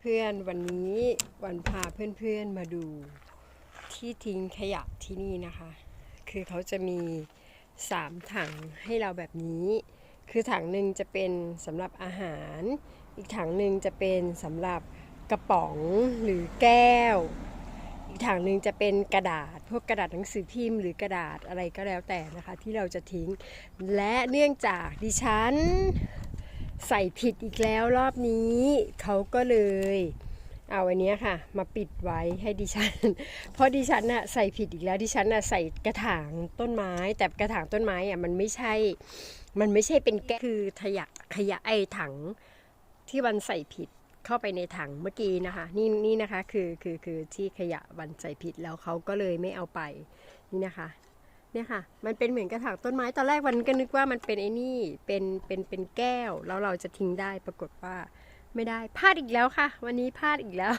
เพื่อนวันนี้วันพาเพื่อนๆมาดูที่ทิ้งขยะที่นี่นะคะ คือเขาจะมีสามถังให้เราแบบนี้ คือถังหนึ่งจะเป็นสำหรับอาหาร อีกถังหนึ่งจะเป็นสำหรับกระป๋องหรือแก้ว อีกถังหนึ่งจะเป็นกระดาษ พวกกระดาษหนังสือพิมพ์หรือกระดาษอะไรก็แล้วแต่นะคะ ที่เราจะทิ้ง และเนื่องจากดิฉันใส่ผิดอีกแล้วรอบนี้เขาก็เลยเอาอันนี้ค่ะ มาปิดไว้ให้ดิฉัน เพราะดิฉันน่ะใส่ผิดอีกแล้วดิฉันน่ะใส่กระถางต้นไม้ แต่กระถางต้นไม้อะมันไม่ใช่ มันไม่ใช่เป็นแก้วคือขยะขยะไอถังที่วันใส่ผิด เข้าไปในถังเมื่อกี้นะคะ นี่นี่นะคะคือคือคือที่ขยะวันใส่ผิดแล้วเขาก็เลยไม่เอาไปนี่นะคะเนี่ยค่ะ มันเป็นเหมือนกระถางต้นไม้ตอนแรกวันก็นึกว่ามันเป็นไอ้นี่เป็นเป็นเป็นแก้ว แล้วเราจะทิ้งได้ปรากฏว่า ไม่ได้พลาดอีกแล้วค่ะ วันนี้พลาดอีกแล้ว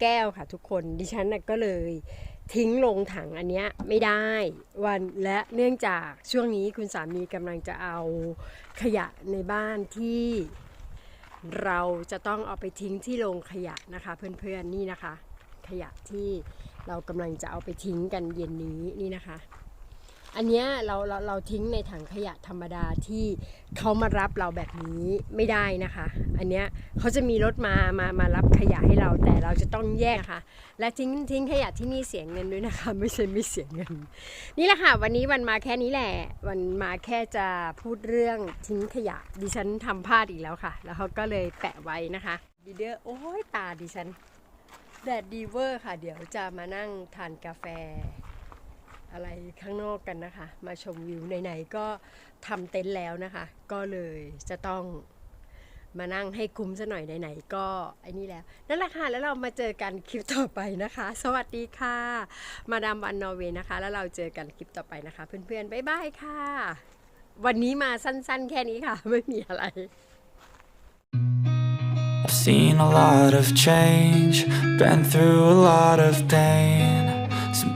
แก้วค่ะ ทุกคนดิฉันนะก็เลยทิ้งลงถังอันเนี้ยไม่ได้วันและเนื่องจากช่วงนี้คุณสามีกำลังจะเอาขยะในบ้านที่ เราจะต้องเอาไปทิ้งที่โรงขยะนะคะเพื่อนๆนี่นะคะ ขยะที่เรากำลังจะเอาไปทิ้งกันเย็นนี้นี่นะคะ อันเนี้ยเราเราเราทิ้งในถังขยะธรรมดาที่เขามารับเราแบบนี้ไม่ได้นะคะ อันเนี้ยเขาจะมีรถมามามารับขยะให้เราแต่เราจะต้องแยกนะคะและทิ้งทิ้งขยะที่นี่เสียเงินด้วยนะคะ ไม่ใช่ไม่เสียเงิน นี่แหละค่ะ วันนี้วันมาแค่นี้แหละวันมาแค่จะพูดเรื่องทิ้งขยะ ดิฉันทำพลาดอีกแล้วค่ะ แล้วเขาก็เลยแปะไว้นะคะดีเดอร์โอ้ยตาดิฉันแดดดีเวอร์ค่ะ เดี๋ยวจะมานั่งทานกาแฟ อะไรข้างนอกกันนะคะ มาชมวิวไหนๆก็ทำเต็นท์แล้วนะคะ ก็เลยจะต้องมานั่งให้คุ้มซะหน่อยไหนๆก็ไอ้นี่แล้วนั่นแหละค่ะแล้วเรามาเจอกันคลิปต่อไปนะคะ สวัสดีค่ะ มาดามวันนอร์เวย์นะคะ แล้วเราเจอกันคลิปต่อไปนะคะ เพื่อนๆบ๊ายบายค่ะ วันนี้มาสั้นๆ แค่นี้ค่ะ ไม่มีอะไร I've seen a lot of change, been through a lot of pain.